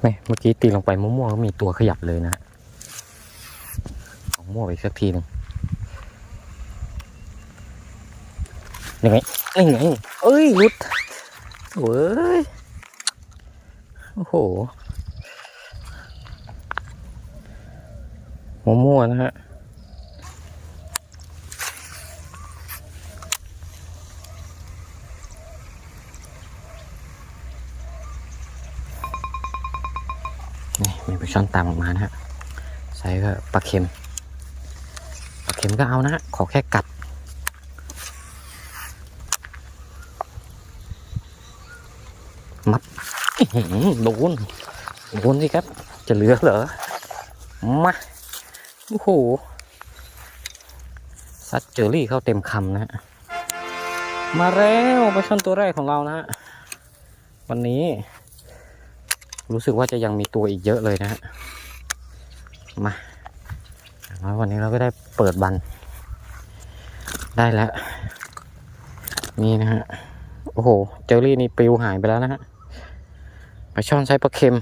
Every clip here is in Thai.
ไม่เมื่อกี้ตีลงไปมั่วๆก็มีตัวขยับเลยนะของมั่วไปสักทีหนึ่งยังไงยังไงเอ้ยรุดโอ้ยโอ้โหมั่วๆนะฮะ นี่มีปลาช่อนตามออกมานะฮะใช้ก็ปลาเค็มปลาเค็มก็เอานะฮะขอแค่กัดมัดโดนโดนสิครับ จะเหลือเหรอมาโอ้โหซัดเจอรี่เข้าเต็มคำนะฮะมาแล้วปลาช่อนตัวแรกของเรานะฮะวันนี้ รู้สึกว่าจะยังมีตัวอีกเยอะเลยนะฮะมาแล้ววันนี้เราก็ได้เปิดบัน ได้แล้ว นี่นะฮะ โอ้โห เจอรี่นี่ปลิวหายไปแล้วนะฮะปลาช่อนใช้ปลาเค็ม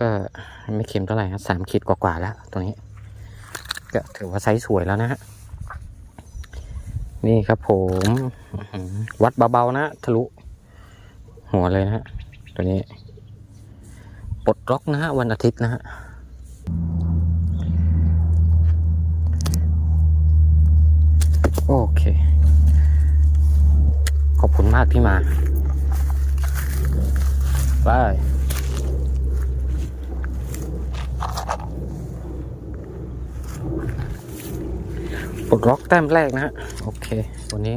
ก็ไม่เค็มเท่าไหร่ครับสามขีดกว่าๆแล้วตัวนี้ ก็ถือว่าไซส์สวยแล้วนะฮะ นี่ครับผม วัดเบาๆนะ ทะลุ หัวเลยนะฮะ ตัวนี้ ปลดล็อกนะฮะวันอาทิตย์นะฮะโอเค ขอบคุณมากที่มาบายปลดล็อกแต้มแรกนะฮะ โอเค วันนี้